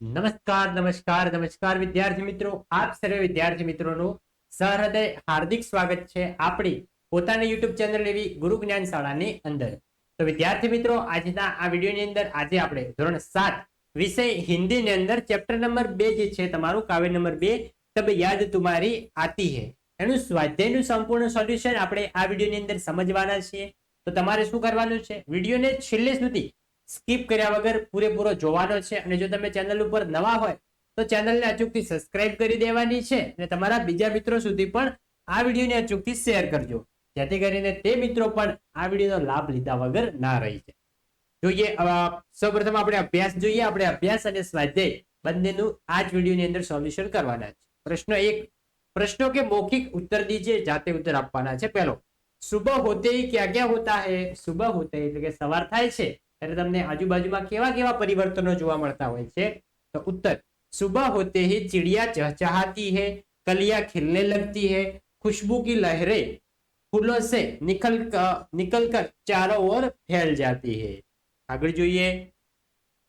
નમસ્કાર નમસ્કાર નમસ્કાર વિદ્યાર્થી મિત્રો. આપ સર્વે વિદ્યાર્થી મિત્રોનું સહૃદય હાર્દિક સ્વાગત છે આપણી પોતાની યુટ્યુબ ચેનલ એવી ગુરુ જ્ઞાન શાળાની અંદર. તો વિદ્યાર્થી મિત્રો, આજના આ વિડીયોની અંદર આજે આપણે ધોરણ સાત વિષય હિન્દીની અંદર ચેપ્ટર નંબર બે જે છે તમારું, કાવ્ય નંબર બે, તબ યાદ તુમારી આતી હે. એનું સ્વાધ્યાયનું સંપૂર્ણ સોલ્યુશન આપણે આ વિડીયોની અંદર સમજવાના છીએ. તો તમારે શું કરવાનું છે? વિડીયોને છેલ્લે સુધી સ્કીપ કર્યા વગર પૂરેપૂરો જોવાનો છે. અને જો તમે ચેનલ ઉપર નવા હોય, તો ચેનલને અચૂકથી સબસ્ક્રાઇબ કરી દેવાની છે અને તમારા બીજા મિત્રો સુધી પણ આ વિડીયોને અચૂકથી શેર કરજો. જેથી કરીને તે મિત્રો પણ આ વિડીયોનો લાભ લીધા વગર ના રહી જાય. જોઈએ સૌપ્રથમ આપણે અભ્યાસ જોઈએ. આપણે અભ્યાસ અને સ્વાધ્યાય બંનેનું આ જ વિડીયોની અંદર સોલ્યુશન કરવાના છે. પ્રશ્ન એક, પ્રશ્નો કે મૌખિક ઉત્તર દીજે, જાતે ઉત્તર આપવાના છે. પહેલો શુભ હોતે ક્યાં ક્યાં હોતા હે? સુબહ હોતે એટલે કે સવાર થાય છે. ત્યારે તમને આજુબાજુમાં કેવા કેવા પરિવર્તનો જોવા મળતા હોય છે તો ઉત્તર सुबह होते ही चिड़िया चहचहाती है कलियां खिलने लगती है खुशबू की लहरें फूलों से निकल निकल कर चारों ओर फैल जाती है આગળ જોઈએ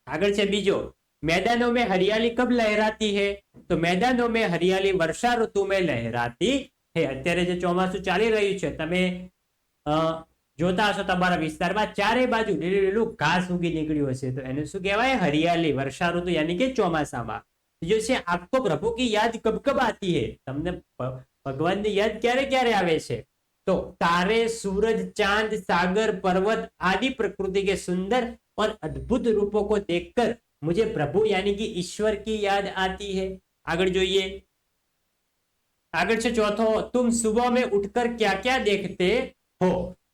આગળ છે બીજો मैदानों में हरियाली कब लहराती है તો मैदानों में हरियाली वर्षा ऋतु में लहराती है અત્યારે જે ચોમાસું ચાલી રહ્યું છે તમે અ, જોતા હશો તમારા વિસ્તારમાં ચારે બાજુ લીલું લીલું ઘાસ ઉગી નીકળ્યું હશે તો એને શું કહેવાય હરિયાળી વર્ષા ઋતુ યાની કે ચોમાસામાં બીજો છે આપકો પ્રભુ કી યાદ કબ કબ આતી હે તમને પ- ભગવાનની યાદ ક્યારે ક્યારે આવે છે तो तारे सूरज चांद सागर पर्वत आदि प्रकृति के सुंदर और अद्भुत रूपों को देखकर मुझे प्रभु यानी कि ईश्वर की याद आती है આગળ જોઈએ આગળ છે ચોથો तुम सुबह में उठकर क्या क्या देखते हो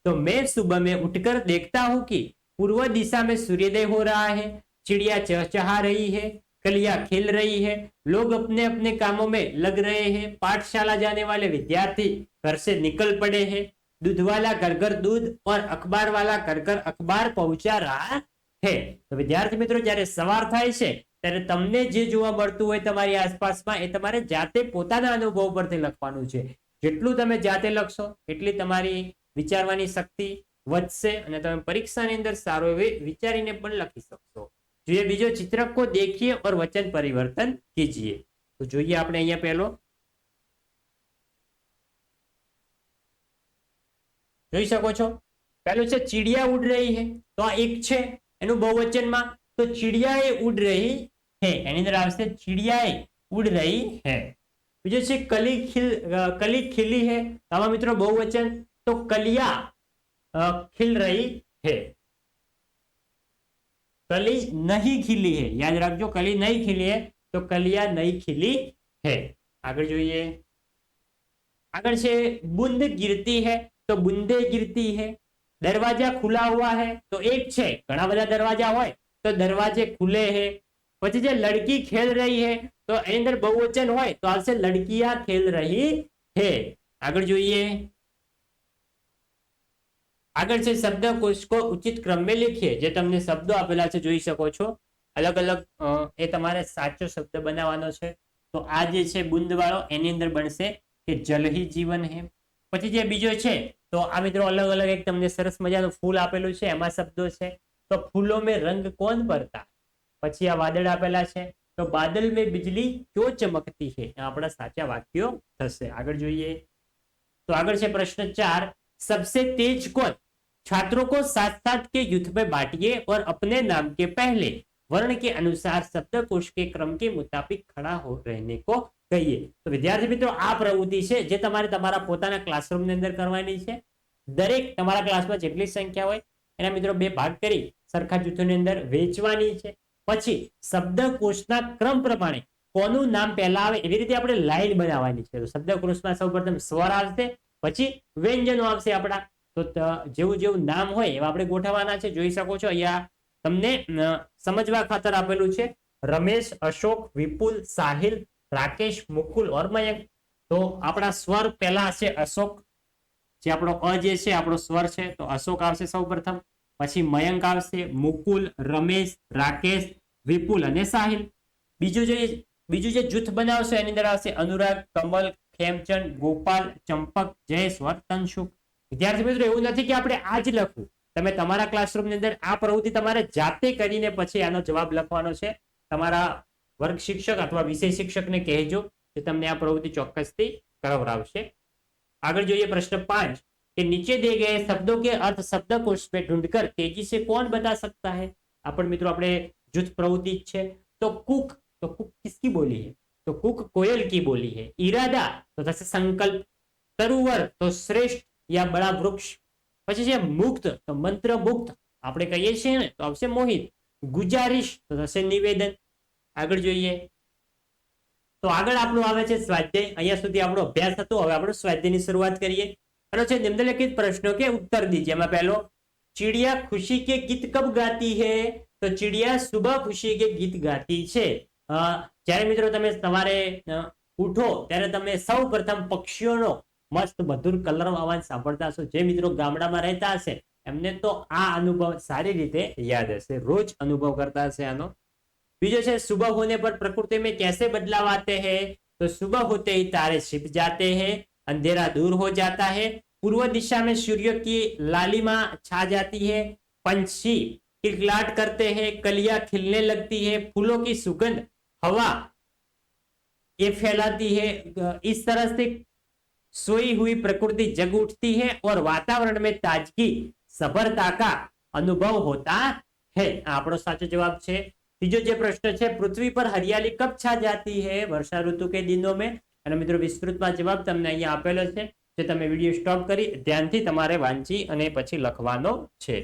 तो मैं सुबह में उठकर देखता हूं कि पूर्व दिशा में सूर्योदय हो रहा है चिड़िया चहचहा रही है कलियां खिल रही है लोग अपने अपने कामों में लग रहे हैं पाठशाला जाने वाले विद्यार्थी घर से निकल पड़े हैं दूध वाला घर घर दूध और अखबार वाला घर घर अखबार पहुंचा रहा है તો વિદ્યાર્થી મિત્રો જ્યારે સવાર થાય છે ત્યારે તમને જે જોવા મળતું હોય તમારી આસપાસમાં એ તમારે જાતે પોતાના અનુભવ પરથી લખવાનું છે જેટલું તમે જાતે લખશો એટલી તમારી વિચારવાની શક્તિ વધશે અને તમે પરીક્ષાની અંદર સારો એવો વિચારીને પણ લખી શકશો. જોઈએ બીજો ચિત્રક દેખીએ ઓર વચન પરિવર્તન કીજીએ. તો જોઈએ આપણે અહીંયા પહેલો. જોઈ શકો છો? પહેલું છે, ચીડિયા ઉડ રહી હે. તો આ એક છે, એનું બહુવચનમાં તો ચીડિયાએ ઉડ રહી હે. એની અંદર આવશે, ચીડિયાએ ઉડ રહી હે. બીજું છે, કલી ખીલ કલી ખીલી હે. આમાં મિત્રો બહુવચન तो कलिया खिल रही है। कली नहीं खिली है। याद रख जो कली नहीं खिली है तो कलिया नहीं खिली है। अगर जो ये अगर से बूंद गिरती है तो बूंदे गिरती है। दरवाज़ा खुला हुआ है तो एक छे। घना बजा दरवाज़ा हो तो दरवाजे खुले है। पची जो लड़की खेल रही है तो अंदर बहुवचन हो तो आपसे लड़कियाँ खेल रही है। अगर जो ये આગળ છે શબ્દકોશ કો ઉચિત ક્રમ લખીએ જે તમને શબ્દો આપેલા છે જોઈ શકો છો. અલગ અલગ એ તમારે સાચો શબ્દ બનાવવાનો છે. તો આ જે છે બુંદવાળો, એની અંદર બનશે કે જલહી જીવન હે. પછી જે બીજો છે, તો આ મિત્રો અલગ અલગ એક તમને સરસ મજાનું ફૂલ આપેલું છે, એમાં શબ્દો છે. તો ફૂલો મેં રંગ કોણ ભરતા? પછી આ વાદળ આપેલા છે. તો બાદલ મેં બિજલી ક્યો ચમકતી છે આપણા સાચા વાક્યો થશે. આગળ જોઈએ. તો આગળ છે પ્રશ્ન ચાર. સબસે તેજ કોણ? छात्रों को साथ साथ के युद्ध में बांटिए और अपने नाम के पहले वर्ण के अनुसार शब्दकोश के क्रम के मुताबिक खड़ा हो रहने को કહીએ તો વિદ્યાર્થી મિત્રો આ પ્રવૃત્તિ છે જે તમારે તમારા પોતાના ક્લાસરૂમ ની અંદર કરવાની છે દરેક તમારા ક્લાસમાં જેટલી સંખ્યા હોય એના મિત્રો બે ભાગ કરી સરખા જૂથોની અંદર વેચવાની છે પછી શબ્દકોશના ક્રમ પ્રમાણે કોનું નામ પહેલા આવે એવી રીતે આપણે લાઈન બનાવવાની છે તો શબ્દકોશમાં સૌપ્રથમ સ્વર આવશે પછી વ્યંજનો આવશે આપણા તો જેવું જેવું નામ હોય એવા આપણે ગોઠવવાના છે, જોઈ શકો છો અહીંયા તમને સમજવા ખાતર આપેલું છે, રમેશ, અશોક, વિપુલ, સાહિલ, રાકેશ, મુકુલ ઓર મયંક. તો આપણા સ્વર પહેલા છે અશોક, જે આપણો અ જે છે, આપણો સ્વર છે, તો અશોક આવશે સૌપ્રથમ, પછી મયંક આવશે, મુકુલ, રમેશ, રાકેશ, વિપુલ અને સાહિલ. બીજું જે બીજું જે જૂથ બનાવશો, એની અંદર આવશે અનુરાગ, કમલ, ખેમચંદ, ગોપાલ, ચંપક જયેશ્વર તનસુખ વિદ્યાર્થી મિત્રો, એવું નથી કે આપણે આ જ લખવું. તમે તમારા ક્લાસરૂમની અંદર આ પ્રવૃત્તિ તમારે જાતે કરીને પછી આનો જવાબ લખવાનો છે. તમારા વર્ગ શિક્ષક અથવા વિષય શિક્ષકને કહેજો કે તમને આ પ્રવૃત્તિ ચોક્કસથી કરાવરાવશે આગળ જોઈએ પ્રશ્ન પાંચ, કે નીચે દે ગયે શબ્દો કે અર્થ શબ્દકોશ પે ઢૂંઢકર તેજી સે કોણ બતા સકતા હે? આપણ મિત્રો આપણે જૂથ પ્રવૃત્તિ જ છે. તો કુક તો કુક કિસકી બોલી હે? તો કુક કોયલ કી બોલી હે? ઈરાદા, તો થશે સંકલ્પ. તરુવર, તો શ્રેષ્ઠ. યા બળા વૃક્ષ. પછી છે મુક્ત, તો મંત્ર મુક્ત. આપણે કહીએ છીએ ને, તો આવશે મોહિત. ગુજારીશ, તો થશે નિવેદન. આગળ જોઈએ. તો આગળ આપણું આવે છે સ્વાધ્યાય. અહીંયા સુધી આપણો અભ્યાસ હતો, હવે આપણે સ્વાધ્યાયની શરૂઆત કરીએ. એનો છે નિમ્નલિખિત પ્રશ્નો કે ઉત્તર દીજે. એમાં પહેલો, ચીડિયા ખુશી કે ગીત કબ ગાતી હે? તો ચીડિયા સુબહ ખુશી કે ગીત ગાતી છે? જ્યારે મિત્રો તમે સવારે ઉઠો, ત્યારે તમે સૌ પ્રથમ પક્ષીઓનો મસ્ત મધુર કલર અવાજ સાંભળતા હશો જે મિત્રો ગામડામાં રહેતા હશે એમને તો આ અનુભવ સારી રીતે યાદ હશે રોજ અનુભવ કરતા હશે આનો બીજો છે सुबह होने पर प्रकृति में कैसे बदलाव आते हैं तो सुबह होते ही तारे छिप जाते हैं अंधेरा दूर हो जाता है पूर्व दिशा में सूर्य की लालिमा छा जाती है पंछी किलकिलाट करते हैं कलियां खिलने लगती है फूलों की सुगंध हवा ये फैलाती है इस तरह से सोई हुई प्रकृति जग उठती है और वातावरण में ताजगी સભરતા કા અનુભવ હોતા है આ આપણો સાચો જવાબ છે ત્રીજો જે પ્રશ્ન છે પૃથ્વી પર હરિયાળી કબ છા જાતી है વર્ષા ઋતુ કે દિનો में અને મિત્રો વિસ્તૃતમાં જવાબ તમને અહીંયા આપેલો છે જે તમે વિડીયો સ્ટોપ કરી ધ્યાનથી તમારે વાંચી અને પછી લખવાનો છે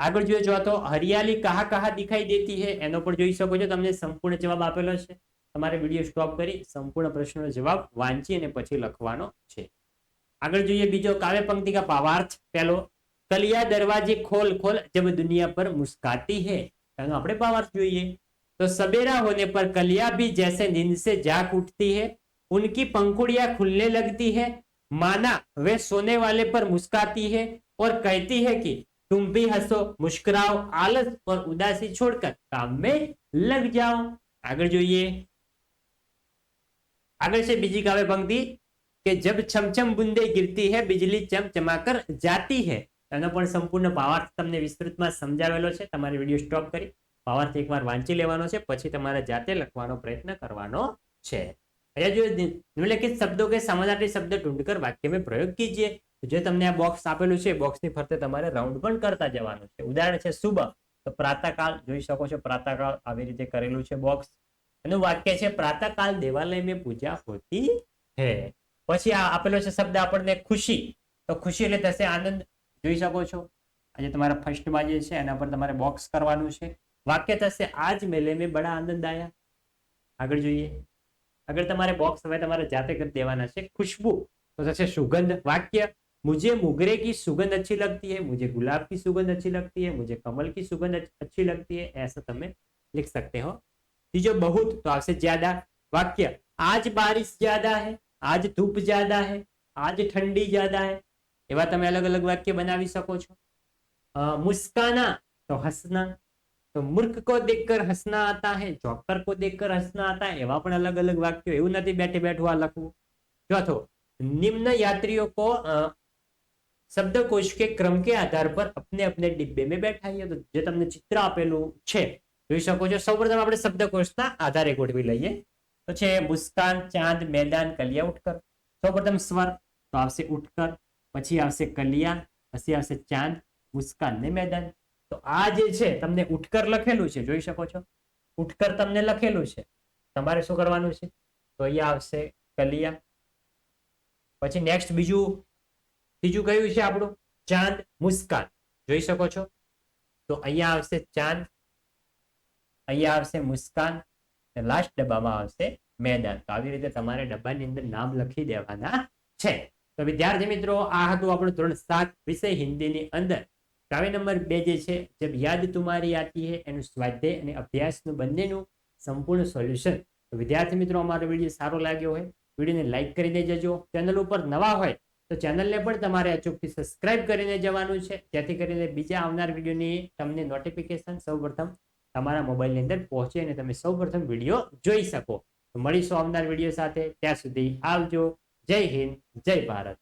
આગળ જોઈએ જો તો હરિયાળી કહા કહા દિખાઈ દેતી હે એનો પણ જોઈ શકો છો તમને સંપૂર્ણ જવાબ આપેલો છે તમારે વિડીયો સ્ટોપ કરી સંપૂર્ણ પ્રશ્નનો જવાબ વાંચી અને પછી લખવાનો છે આગળ જોઈએ બીજો કાવ્ય પંક્તિ કા ભાવાર્થ પહેલો કલિયા દરવાજે ખોલ ખોલ જબ દુનિયા પર મુસ્કાતી હે એનો આપણે ભાવાર્થ જોઈએ तो सवेरा होने पर कलिया भी जैसे नींद से जाग उठती है उनकी पंखुड़ियां खुलने लगती है माना वे सोने वाले पर मुस्काती है और कहती है कि तुम भी हंसो मुस्कुराओ आलस और उदासी छोड़कर काम में लग जाओ આગળ જોઈએ આગળ છે બીજી કાવ્ય પંક્તિ કે જબ છમછમ બુંદે ગીરતી હે, બિજલી ચમચમાકર જાતી હે. એનો પણ સંપૂર્ણ ભાવાર્થ તમને વિસ્તૃતમાં સમજાવેલો છે. તમારે વીડિયો સ્ટોપ કરી ભાવાર્થ એકવાર વાંચી લેવાનો છે, પછી તમારે જાતે લખવાનો પ્રયત્ન કરવાનો છે. અહીંયા નિમ્નલિખિત શબ્દો કે સમાનાર્થી શબ્દ ઢૂંઢકર વાક્યમાં પ્રયોગ કીજીએ જે તમને આ બોક્સ આપેલું છે બોક્સની ફરતે તમારે રાઉન્ડ પણ કરતા જવાનું છે. ઉદાહરણ છે શુભ તો પ્રાતઃકાલ જોઈ શકો છો પ્રાતઃકાલ આવી રીતે કરેલું છે બોક્સ એનું વાક્ય છે પ્રાતઃકાલ દેવાલય में પૂજા હોતી હે પછી આ આપેલો છે શબ્દ આપણને ખુશી તો ખુશી એટલે થશે આનંદ જોઈ શકો છો આજે તમારા ફર્સ્ટમાં જે છે એના પર તમારે બોક્સ કરવાનું છે વાક્ય થશે આજ મેલે મેં બડા આનંદ આયા આગળ જોઈએ આગળ તમારે બોક્સ હવે તમારે જાતે કરી દેવાના છે ખુશ્બુ તો થશે સુગંધ વાક્ય मुझे मोगरे की सुगंध अच्छी लगती है मुझे गुलाब की सुगंध अच्छी लगती है मुझे कमल की सुगंध अच्छी लगती है ऐसा તમે लिख सकते हो तीजो बहुत तो आपसे ज्यादा वाक्य आज बारिश ज्यादा है आज धूप ज्यादा है आज ठंडी ज्यादा है એવા તમે અલગ અલગ વાક્ય બનાવી શકો છો અ, મુસ્કાના તો હસના તો મૂર્ખ કો દેખકર હસના આતા હે જોકર કો દેખકર હસના આતા હે એવા પણ અલગ અલગ વાક્યો એવું નથી બેઠે બેઠું આ લખવું ચોથો निम्न यात्रियों को अ, શબ્દકોશ કે ક્રમ કે આધાર પર अपने अपने डिब्बे में बैठाइए તો જે તમને ચિત્ર આપેલું છે જોઈ શકો છો. સૌપ્રથમ આપણે શબ્દકોશના આધારે ગોઠવી લઈએ. તો છે મુસ્કાન, ચાંદ, મેદાન, કલિયા, ઉઠકર. સૌપ્રથમ સ્વર, તો આવશે ઉઠકર, પછી આવશે કલિયા, પછી આવશે ચાંદ, મુસ્કાન ને મેદાન. તો આ જે છે, તમને ઉઠકર લખેલું છે, જોઈ શકો છો? ઉઠકર તમને લખેલું છે. તમારે શું કરવાનું છે? તો અહીંયા આવશે કલિયા. પછી નેક્સ્ટ બીજું, ત્રીજું કયું છે આપણું? ચાંદ, મુસ્કાન. જોઈ શકો છો? તો અહીંયા આવશે ચાંદ અહીંયા આવશે મુસ્કાન. લાસ્ટ ડબ્બામાં આવશે મેદાન. તો આવી રીતે તમારે ડબ્બાની અંદર નામ લખી દેવાના છે. તો વિદ્યાર્થી મિત્રો, આ હતું આપણું ધોરણ સાત વિષય હિન્દીની અંદર. કાવ્ય નંબર બે જે છે, જબ યાદ તુમારી આતી હે, એનું સ્વાધ્યાય અને અભ્યાસનું બંનેનું સંપૂર્ણ સોલ્યુશન. તો વિદ્યાર્થી મિત્રો, અમારો વીડિયો સારો લાગ્યો હોય, વિડીયોને લાઇક કરીને જજો ચેનલ ઉપર નવા હોય, તો ચેનલને પણ તમારે અચૂકથી સબસ્ક્રાઇબ કરીને જવાનું છે. જેથી કરીને બીજા આવનાર વિડીયોની તમને નોટિફિકેશન સૌપ્રથમ તમારા મોબાઈલની અંદર પહોંચે અને તમે સૌપ્રથમ વીડિયો જોઈ શકો. મળીશું આવનાર વીડિયો સાથે. ત્યાં સુધી આવજો. જય હિન્દ. જય ભારત.